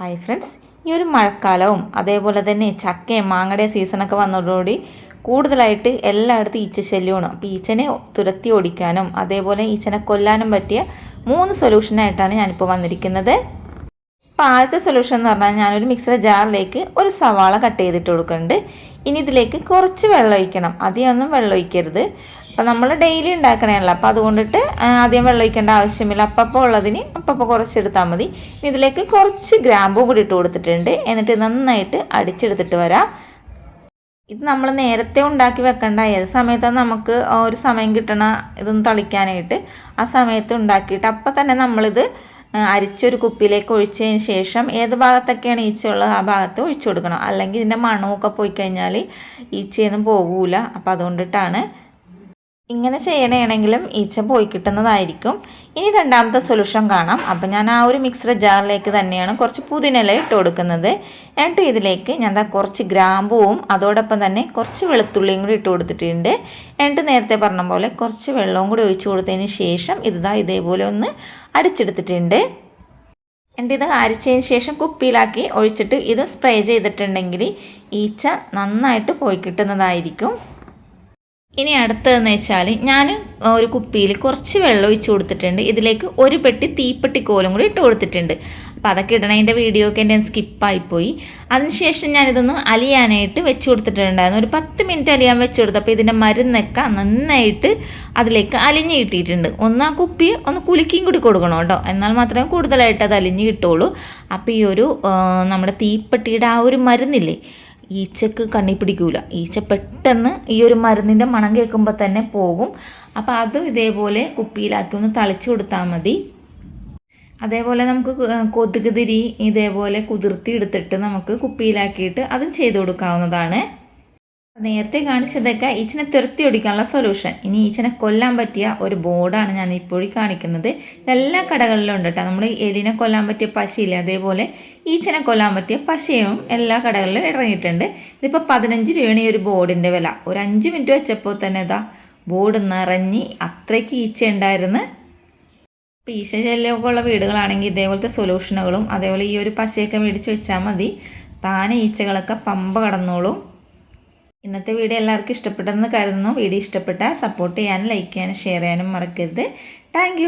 Hi friends ഈ ഒരു മഴക്കാലവും അതേപോലെ തന്നെ ചക്കയും മാങ്ങയുടെയും സീസണൊക്കെ വന്നതോടുകൂടി കൂടുതലായിട്ട് എല്ലായിടത്തും ഈച്ച ശല്യമാണ് അപ്പോൾ ഈച്ചനെ തുരത്തി ഓടിക്കാനും അതേപോലെ ഈച്ചനെ കൊല്ലാനും പറ്റിയ മൂന്ന് സൊല്യൂഷനായിട്ടാണ് ഞാനിപ്പോൾ വന്നിരിക്കുന്നത്. അപ്പോൾ ആദ്യത്തെ സൊല്യൂഷൻ എന്ന് പറഞ്ഞാൽ ഞാനൊരു മിക്സർ ജാറിലേക്ക് ഒരു സവാള കട്ട് ചെയ്തിട്ട് കൊടുക്കുന്നുണ്ട്. ഇനി ഇതിലേക്ക് കുറച്ച് വെള്ളം ഒഴിക്കണം. അധികമൊന്നും വെള്ളം ഒഴിക്കരുത്. അപ്പോൾ നമ്മൾ ഡെയിലി ഉണ്ടാക്കണമല്ലോ അപ്പോൾ അതുകൊണ്ടിട്ട് ആദ്യം വെള്ളം ഒഴിക്കേണ്ട ആവശ്യമില്ല. അപ്പപ്പോൾ ഉള്ളതിന് അപ്പപ്പോൾ കുറച്ചെടുത്താൽ മതി. ഇതിലേക്ക് കുറച്ച് ഗ്രാമ്പൂ കൂടി ഇട്ട് കൊടുത്തിട്ടുണ്ട്. എന്നിട്ട് നന്നായിട്ട് അടിച്ചെടുത്തിട്ട് വരാം. ഇത് നമ്മൾ നേരത്തെ ഉണ്ടാക്കി വെക്കേണ്ട. ഏത് സമയത്താണ് നമുക്ക് ഒരു സമയം കിട്ടണ ഇതൊന്ന് തളിക്കാനായിട്ട് ആ സമയത്ത് ഉണ്ടാക്കിയിട്ട് അപ്പം തന്നെ നമ്മളിത് അരിച്ചൊരു കുപ്പിയിലേക്ക് ഒഴിച്ചതിന് ശേഷം ഏത് ഭാഗത്തൊക്കെയാണ് ഈച്ച ഉള്ളത് ആ ഭാഗത്ത് ഒഴിച്ചു കൊടുക്കണം. അല്ലെങ്കിൽ ഇതിന്റെ മണമൊക്കെ പോയി കഴിഞ്ഞാൽ ഈച്ചയൊന്നും പോകൂല. അപ്പോൾ അതുകൊണ്ടിട്ടാണ് ഇങ്ങനെ ചെയ്യണമെങ്കിലും ഈച്ച പോയി കിട്ടുന്നതായിരിക്കും. ഇനി രണ്ടാമത്തെ സൊല്യൂഷൻ കാണാം. അപ്പം ഞാൻ ആ ഒരു മിക്സർ ജാറിലേക്ക് തന്നെയാണ് കുറച്ച് പുതിനില ഇട്ട് കൊടുക്കുന്നത്. എന്നിട്ട് ഇതിലേക്ക് ഞാൻ കുറച്ച് ഗ്രാമ്പുവും അതോടൊപ്പം തന്നെ കുറച്ച് വെളുത്തുള്ളിയും കൂടി ഇട്ട് കൊടുത്തിട്ടുണ്ട്. എന്നിട്ട് നേരത്തെ പറഞ്ഞ പോലെ കുറച്ച് വെള്ളവും കൂടി ഒഴിച്ചു കൊടുത്തതിന് ശേഷം ഇതാ ഇതേപോലെ ഒന്ന് അടിച്ചെടുത്തിട്ടുണ്ട്. എന്നിട്ട് ഇത് അരിച്ചതിന് ശേഷം കുപ്പിയിലാക്കി ഒഴിച്ചിട്ട് ഇത് സ്പ്രേ ചെയ്തിട്ടുണ്ടെങ്കിൽ ഈച്ച നന്നായിട്ട് പോയി കിട്ടുന്നതായിരിക്കും. ഇനി അടുത്തതെന്ന് വെച്ചാൽ ഞാൻ ഒരു കുപ്പിയിൽ കുറച്ച് വെള്ളം ഒഴിച്ച് കൊടുത്തിട്ടുണ്ട്. ഇതിലേക്ക് ഒരു പെട്ടി തീപ്പെട്ടി കോലും കൂടി ഇട്ട് കൊടുത്തിട്ടുണ്ട്. അപ്പോൾ അതൊക്കെ ഇടണതിന്റെ വീഡിയോ ഒക്കെ എന്റെ സ്കിപ്പായിപ്പോയി അതിനുശേഷം ഞാനിതൊന്ന് അലിയാനായിട്ട് വെച്ച് കൊടുത്തിട്ടുണ്ടായിരുന്നു. ഒരു പത്ത് മിനിറ്റ് അലിയാൻ വെച്ച് കൊടുത്തപ്പോൾ ഇതിന്റെ മരുന്നൊക്കെ നന്നായിട്ട് അതിലേക്ക് അലിഞ്ഞ് കിട്ടിയിട്ടുണ്ട്. ഒന്ന് ആ കുപ്പി ഒന്ന് കുലുക്കിയും കൂടി കൊടുക്കണം കേട്ടോ. എന്നാൽ മാത്രമേ കൂടുതലായിട്ട് അത് അലിഞ്ഞ് കിട്ടുള്ളൂ. അപ്പോൾ ഈ ഒരു നമ്മുടെ തീപ്പെട്ടിയുടെ ആ ഒരു മരുന്നില്ലേ ഈച്ചക്ക് കണ്ണി പിടിക്കൂല ഈച്ച പെട്ടെന്ന് ഈ ഒരു മരുന്നിന്റെ മണം കേൾക്കുമ്പോൾ തന്നെ പോകും. അപ്പോൾ അതും ഇതേപോലെ കുപ്പിയിലാക്കി ഒന്ന് തളിച്ചു കൊടുത്താൽ മതി. അതേപോലെ നമുക്ക് കൊതുക് തിരി ഇതേപോലെ കുതിർത്തി എടുത്തിട്ട് നമുക്ക് കുപ്പിയിലാക്കിയിട്ട് അതും ചെയ്ത് കൊടുക്കാവുന്നതാണ്. നേരത്തെ കാണിച്ചതൊക്കെ ഈച്ചനെ തെറുത്തി ഓടിക്കാനുള്ള സൊല്യൂഷൻ ഇനി ഈച്ചനെ കൊല്ലാൻ പറ്റിയ ഒരു ബോർഡാണ് ഞാൻ ഇപ്പോഴും കാണിക്കുന്നത്. എല്ലാ കടകളിലും ഉണ്ട് കേട്ടോ നമ്മൾ എലിനെ കൊല്ലാൻ പറ്റിയ പശയില്ല അതേപോലെ ഈച്ചനെ കൊല്ലാൻ പറ്റിയ പശയും എല്ലാ കടകളിലും ഇറങ്ങിയിട്ടുണ്ട്. ഇതിപ്പോൾ പതിനഞ്ച് രൂപയാണ് ഈ ഒരു ബോർഡിന്റെ വില. ഒരു അഞ്ച് മിനിറ്റ് വെച്ചപ്പോൾ തന്നെ ഇതാ ബോർഡ് നിറഞ്ഞി അത്രയ്ക്ക് ഈച്ച ഉണ്ടായിരുന്നു ഇപ്പോൾ ഈശ ശല്യമൊക്കെ ഉള്ള വീടുകളാണെങ്കിൽ ഇതേപോലത്തെ സൊല്യൂഷനുകളും അതേപോലെ ഈ ഒരു പശയൊക്കെ മേടിച്ച് വെച്ചാൽ മതി. താനെ ഈച്ചകളൊക്കെ പമ്പ കടന്നോളും. ഇന്നത്തെ വീഡിയോ എല്ലാവർക്കും ഇഷ്ടപ്പെട്ടെന്ന് കരുതുന്നു. വീഡിയോ ഇഷ്ടപ്പെട്ടാൽ സപ്പോർട്ട് ചെയ്യാനും ലൈക്ക് ചെയ്യാനും ഷെയർ ചെയ്യാനും മറക്കരുത്. താങ്ക്